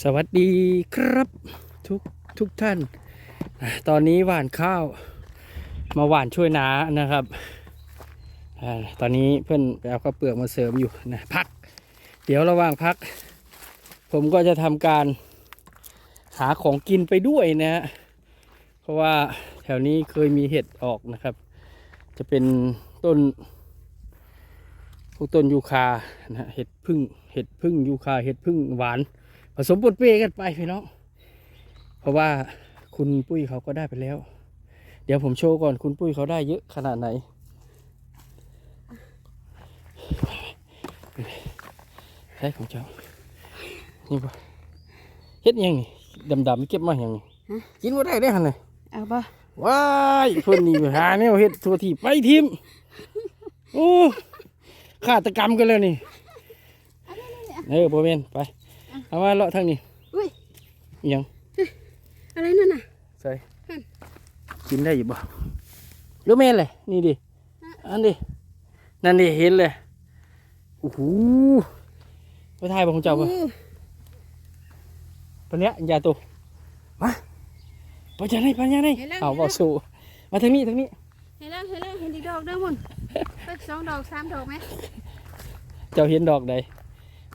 สวัสดีครับทุกทุกท่าน ตอนนี้หว่านข้าวมาหว่านช่วยนานะครับอตอนนี้เพื่อนไปเอาข้าวเปลือกมาเสริมอยู่นะพัก เดี๋ยวระหว่างพัก ผมก็จะทำการหาของกินไปด้วยนะฮะเพราะว่าแถวนี้เคยมีเห็ดออกนะครับ จะเป็นต้นพวกต้นยูคานะเห็ดพึ่งเห็ดพึ่งยูคาเห็ดพึ่งหวาน ผสมปนเปกันไปพี่น้องเพราะว่าคุณปุ้ยเขาก็ได้ไปแล้ว เดี๋ยวผมโชว์ก่อนคุณปุ้ยเขาได้เยอะขนาดไหน ใช่ของเจ้า นี่ปะเฮ็ดยังนี่ดำๆเก็บมาอย่างนี้กินบ่ได้ได้หันเลยเอาป่ะว้ายเพิ่นนี่หาแนวเฮ็ดทั่วที่ไปทิมโอ้ฆาตกรรมกันแล้วนี่ เออบ่แม่นไป เอามาเลาะทางนี้อุ้ยอิหยังอะไรนั่นน่ะใส่กินได้อยู่บ่หรือแม่นเลยนี่ดิอันดินั่นดิเห็นเลยโอ้โหไปถ่ายบ่ของเจ้าบ่อู้ปะเนี้ยยาตัวมาไปจะไหนไปยังไงเอาบ่สู้มาทางนี้ทางนี้เห็นแล้วเห็นแล้วเห็นอีกดอกเด้อมุนไปสองดอกสามดอกไหมเจ้าเห็นดอกใด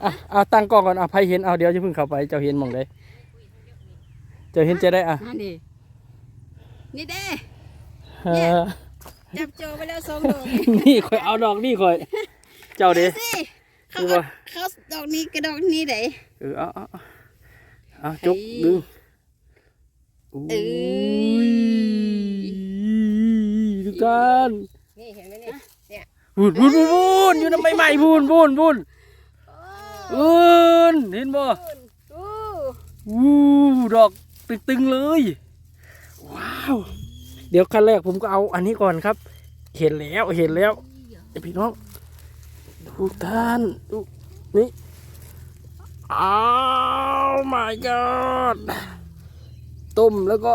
อะเอาตั้งกล้องก่อนเอาใครเห็นเอาเดี๋ยวจะเพิ่งเข้าไปเจ้าเห็นหมองใดเจ้าเห็นจะได้อะนั่นดินี่เด้เออจับโจไปแล้วสองดอกนี่คอยเอาดอกนี่คอย เจ้าเด้สิเขาคือเอาว่าเขาดอกนี้กับดอกนี้เด้เออเอาเอาเอาเอาจุกเฮ้ยดึงเอ้ยทุกท่านนี่เห็นไหมเนี่ยเนี่ยพูนพูนพูนพูนอยู่น้ำใหม่ๆพูนพูนพูนโอ้พูนเห็นบ่โอ้วู้ดอกตึงๆเลย ว้าว เดี๋ยวขั้นแรกผมก็เอาอันนี้ก่อนครับ เห็นแล้วเห็นแล้วเดี๋ยวพี่น้องทุกท่านดูนี่อ้าว my god ต้มแล้วก็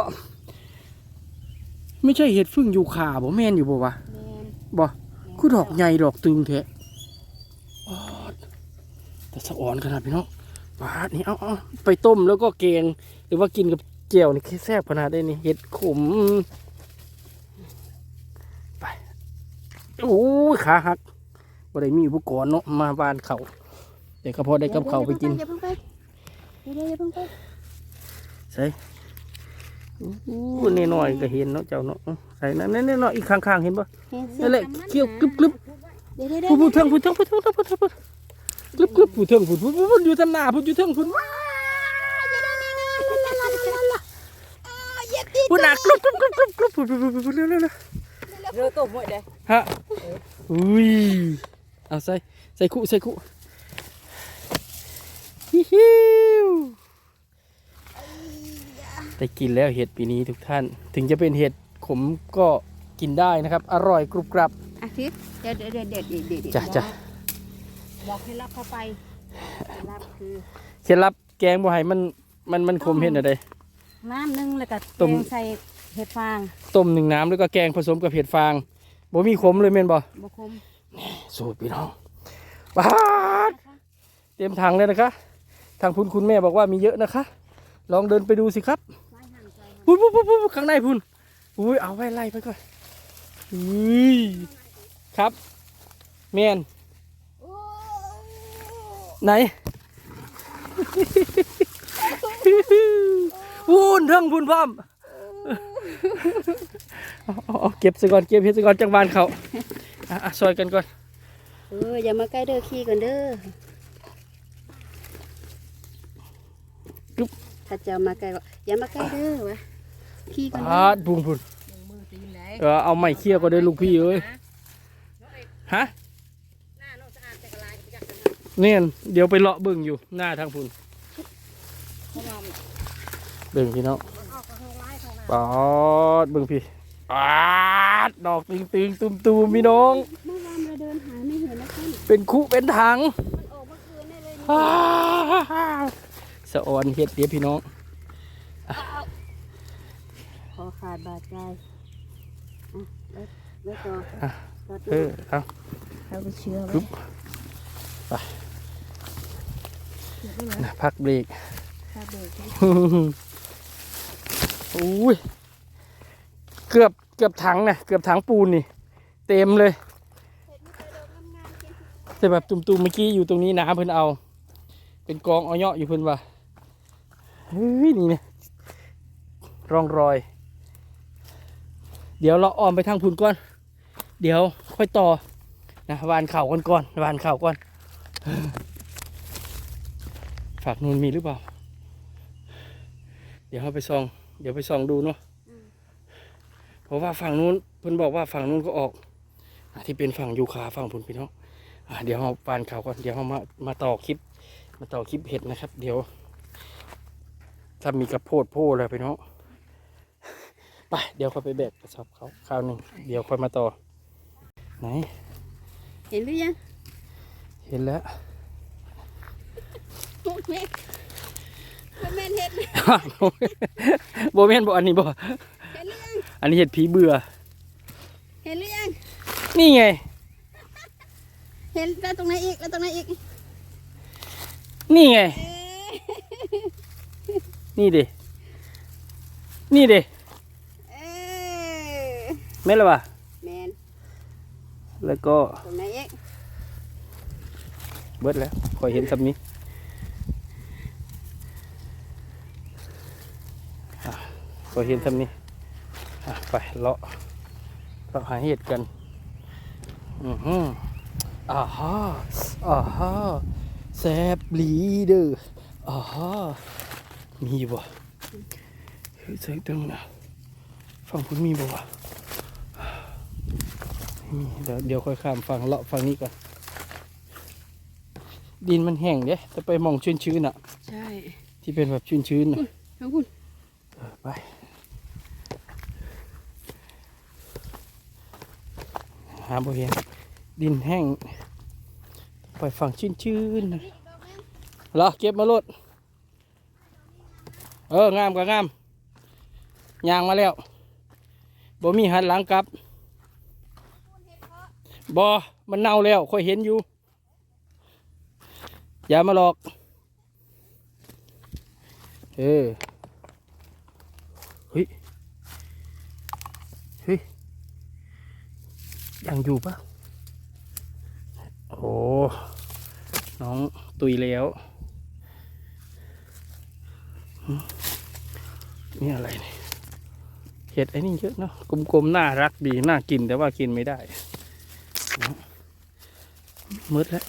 ไม่ใช่เห็ดฟึ่งยูคาบ่แม่นอยู่บ่วะแม่นบ่คือดอกใหญ่ดอกตึงแท้อ๊อด แต่สะอ่อนขนาดพี่น้องปาดนี่เอาเอาไปต้มแล้วก็แกงหรือว่ากินกับเจียวนี่แค่แซ่บขนาดได้นี่เห็ดขมไปโอ้ยขาหักบ่ได้มีอุปกรณ์เนาะมาบ้านเขาเดี๋ยวก็พอได้กับเขาวไปกินอย่าเพิ่งไปเดี๋ยวอย่าเพิ่งไปใส่อู้นี่หน่อยก็เห็นเนาะเจ้าเนาะใส่นั่นนั่นๆๆอีกข้างๆเห็นปะเห็นสินั่นแหละเคี้ยวกรึบกรึบเดี๋ยวเดี๋ยวเดี๋ยวผู้ผู้เทิงผู้เทิงผู้เทิงผู้เทิงผู้เทิงผู้เทิง กรึบกรึบผู้เทิงผู้ผู้ผู้อยู่ทางหน้าผู้อยู่เทิงผู้ว้าผู้หนักกรึบกรึบกรึบกรึบกรึบผู้ผู้ผู้ผู้เร็วเร็วเร็วเรือตกหมดเลยฮะอุ้ยเอาใส่ใส่คุใส่คุฮิฮิวได้กินแล้วเห็ดปีนี้ทุกท่าน ถึงจะเป็นเห็ดขมก็กินได้นะครับ อร่อยกรุบกรับอาทิตย์เดี๋ยวเดี๋ยวเดี๋ยวเดี๋ยวเดี๋ยวเดี๋ยวจ้ะจ้ะ บอกให้รับเข้าไปรับคือเคล็ดลับแกงบัวไห้มันมันมันขมเห็ดอะไรน้ำหนึ่งแล้วก็ต้มแกงใส่เห็ดฟางต้มหนึ่งน้ำแล้วก็แกงผสมกับเห็ดฟางบ่มีขมเลยเม่นบ่บคมสูตรพี่น้องปาดเตรียมถังเลยนะคะ ทางคุณคุณแม่บอกว่ามีเยอะนะคะ ลองเดินไปดูสิครับไว้หั่นใส่พุ่นพุ่นพุ่นพุ่นข้างในพุ่นอุ้ยเอาไว้ไล่ไปก่อนอุ้ยครับ แมนโอ้ ไหนพุ่นเทิงพุ่นพร้อมเอาเอาเก็บซะก่อนเก็บเฮ็ดซะก่อนจังบานเขาอะอะซอยกันก่อนเอออย่ามาใกล้เด้อขี้กันเด้อถ้าจะมาใกล้ก็อย่ามาใกล้เด้อวะขี้กันเด้อ่าอพุ่นพุ่นเออเอาไม้เคี่ยวก็ได้ลูกพี่เอ้ยฮะ เนี่ยเดี๋ยวไปเลาะเบิ่งอยู่หน้าทางพุ่นเบิ่งพี่น้องปอดเบิ่งพี่ปาดดอกตึงตึงตุมตูมพี่น้องเมื่อวานเราเดินหาไม่เห็นนะท่านเป็นคุเป็นถังมันออกเมื่อคืนได้เลยอ้าวสะออนเฮ็ดเดี๋ยวพี่น้องขอขาดบาดใจอะแล้วแล้วก็ตัดเออเอาเขาไปเชื่อปึ๊ไว้ บนะพักเบรกครับเบิกให้อุ้ย เกือบเกือบถังนะเกือบถังปูนนี่ เต็มเลยแต่แบบตุ่มๆเมื่อกี้อยู่ตรงนี้น้ำเพิ่นเอา เป็นกองเอาเยาะอยู่เพิ่นว่าเฮ้ยนี่เนี่ยร่องรอย เดี๋ยวเราอ้อมไปทางพุ่นก่อน เดี๋ยวค่อยต่อนะวานเข่าก่อนก่อนวานเข่าก่อน ฝากนูนมีหรือเปล่า เดี๋ยวเราไปส่อง เดี๋ยวไปส่องดูเนาะเพราะว่าฝั่งนู้นเพิ่นบอกว่าฝั่งนู้นก็ออกอะที่เป็นฝั่งยูคาฝั่งพุ่นพี่น้องอะเดี๋ยวเราปานเขาก่อนเดี๋ยวเรามามาต่อคลิป มาต่อคลิปเห็ดนะครับ เดี๋ยว ถ้ามีกระโพดโพอะไรไปเนาะไปเดี๋ยวเขาไปแบกกระสอบเขาคราวหนึ่งเดี๋ยวค่อยมาต่อไหน เห็นหรือยัง เห็นแล้วโอ้แม่พ่อแม่เห็นโบแมนบอกอันนี้บอกเห็นหรือยังอันนี้เห็ดผีเบื่อ เห็นหรือยัง นี่ไง เห็นแล้วตรงไหนอีกแล้วตรงไหนอีก นี่ไงเอ๊ะนี่เดนี่เดเอ๊ะแม่นและวะแมนแล้วก็ตรงไหนอีก เบิดแล้วคอยเห็นสำนี้อ่คอยเห็นสำนี้อ่ไปเลาะเลาะหาเห็ดกัน อือหืออ่าฮะอ่าฮะแซบลีเดอร์อ่าฮะมีบ่เฮ้ยใส่ตึงนะฝั่งคุณมีบ่วะไม่มีเดี๋ยวเดี๋ยวค่อยข้ามฝั่งเลาะฝั่งนี้ก่อน ดินมันแห้งเด้แต่ไปหมองชื้นๆอะ ใช่ ที่เป็นแบบชื้นๆน่ะทั้งคุณเออไปหาบ่เห็นดินแห้ง ไปฝั่งชื้นๆน่ะเหรอเก็บมาโลดเอองามก็งามยางมาแล้วบ่มีหันหลังกลับบ่มันเน่าแล้วค่อยเห็นอยู่ อย่ามาหลอก เออเฮ้ย เฮ้ย ยังอยู่ปะโอ้ น้องตุยแล้ว นี่อะไรเนี่ยเห็ดไอ้นี่เยอะเนาะกลมๆ น่ารักดี น่ากินแต่ว่ากินไม่ได้มืดแล้ว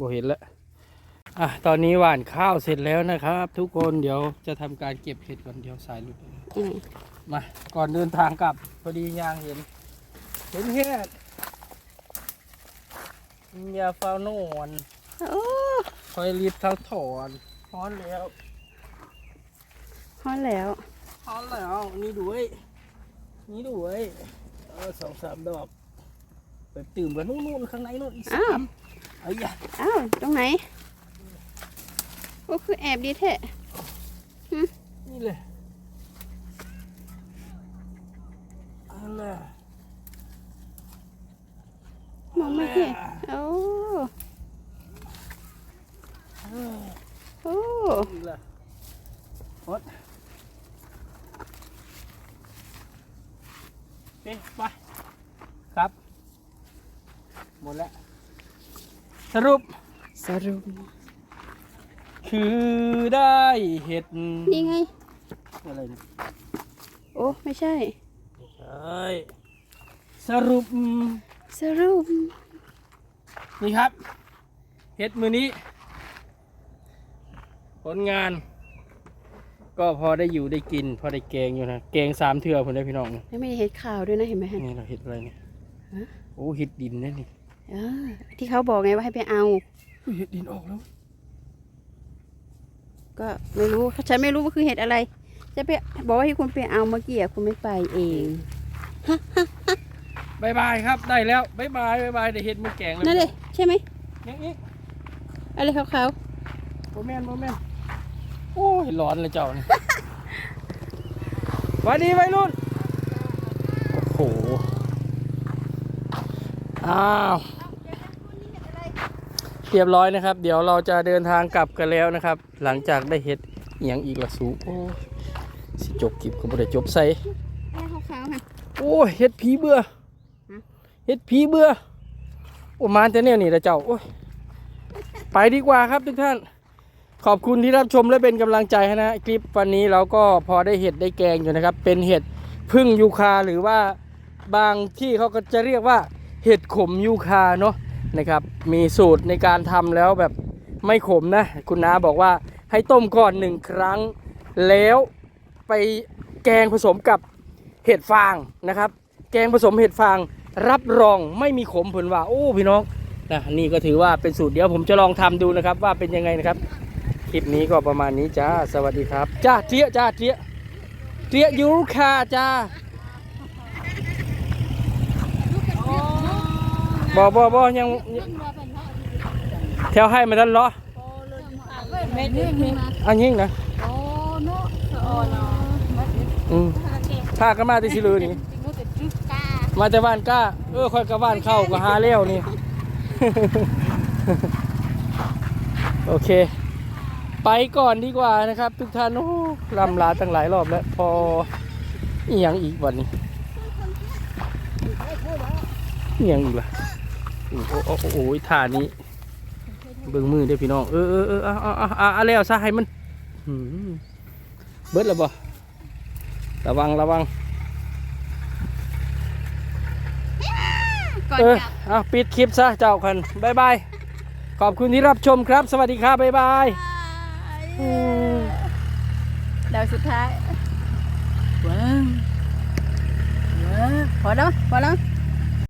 บ่เห็นแล้วอะตอนนี้หว่านข้าวเสร็จแล้วนะครับ ทุกคนเดี๋ยวจะทำการเก็บเห็ดก่อนเดี๋ยวสายหลุดอืมมาก่อนเดินทางกลับพอดียางเห็น เห็นเห็ดอย่าเฝ้านอนโอ้คอยรีบเท้าถอนถอนแล้วฮอนแล้วถอนแล้วนี่ด้วยนี่ด้วยเออสองสามดอกไปตื่มกันนู่นๆข้างในนู่นอีกสาม เอ้ยอย่าอ้าวตรงไหนโอ้คือแอบดีแท้นี่เลยเอันน่ะมองไม่เห็นโอ้โอ้นี่ละหมดไปไปครับ หมดแล้ว สรุป สรุป คือได้เห็ดนี่ไง อะไรเนี่ยโอ้ไม่ใช่ใช่สรุป สรุป นี่ครับ เห็ดมือนี้ ผลงาน ก็พอได้อยู่ได้กิน พอได้แกงอยู่นะแกงสามเทือผมได้พี่น้องแล้วไม่ได้เห็ดข่าวด้วยนะเห็นไหมฮะนี่เราเห็ดอะไรเนี่ยฮะโอ้เห็ดดินนั่น นี่อ่าที่เขาบอกไงว่าให้ไปเอาอุ้ยเห็ดดินออกแล้ว ก็ไม่รู้ฉันไม่รู้ว่าคือเห็ดอะไรจะไปบอกว่าให้คุณไปเอาเมื่อกี้อะคุณไม่ไปเองบายบายครับได้แล้วบายบายบายบายได้เห็ดมือแกงเลยนั่นเลยใช่ไหมยังอีกอะไรขาวโมแมนโมแมนโอ้ยร้อนเลยเจ้านี่หวันดีวัยรุ่นโอ้โหอ้าวๆ เรียบร้อยนะครับ เดี๋ยวเราจะเดินทางกลับกันแล้วนะครับ หลังจากได้เห็ดอหย่างอีกละสูโอ้ยสิจบคลิปก็บ่ได้จบใส่แม่ขาวๆค่ะโอ้ยเห็ดผีเบื่อฮะเห็ดผีเบื่อโอ้มาแต่เนี่ยนี่ละเจ้าโอ้ยไปดีกว่าครับทุกท่าน ขอบคุณที่รับชมและเป็นกำลังใจให้นะคลิปวันนี้เราก็พอได้เห็ดได้แกงอยู่นะครับ เป็นเห็ดพึ่งยูคาหรือว่าบางที่เขาก็จะเรียกว่าเห็ดขมยูคาเนาะ นะครับ มีสูตรในการทำแล้วแบบไม่ขมนะ คุณน้าบอกว่าให้ต้มก่อนหนึ่งครั้ง แล้วไปแกงผสมกับเห็ดฟางนะครับ แกงผสมเห็ดฟางรับรองไม่มีขมผลว่าโอ้พี่น้องนะนี่ก็ถือว่าเป็นสูตรเดี๋ยวผมจะลองทำดูนะครับ ว่าเป็นยังไงนะครับคลิปนี้ก็ประมาณนี้จ้าสวัสดีครับจ้าเจียจ้าเจียเจียยูคาจ้า บอบอบอยังแถวให้มาทันเหรอเม็ดนี่มีอันยิ่งนะโอ้เนาะโอ้เนาะอืมพากันมาที่สิลือนี่มุติจุกามาแต่บ้านก้า เออค่อยกับบ้านเข้าก็หาเลี้ยวนี่ โอเค ไปก่อนดีกว่านะครับ ทุกท่านโอ้ลำลาตั้งหลายรอบแล้ว พออีหยังอีกวันนี้อีหยังอีกล่ะ โอ้โอ้โอ้ยท่านี้ เบิ่งมือเด้พี่น้อง เออเออเออเอาเอาเอาเอาเอาแล้วซะให้มันเบิดแล้วบ่ระวังระวังก่อนเออกลับ เอาปิดคลิปซะเจ้าคันบายบาย ขอบคุณที่รับชมครับ สวัสดีครับบายบายอืมเดี๋ยวสุดท้ายว้าวว้าวพอแล้วพอแล้ว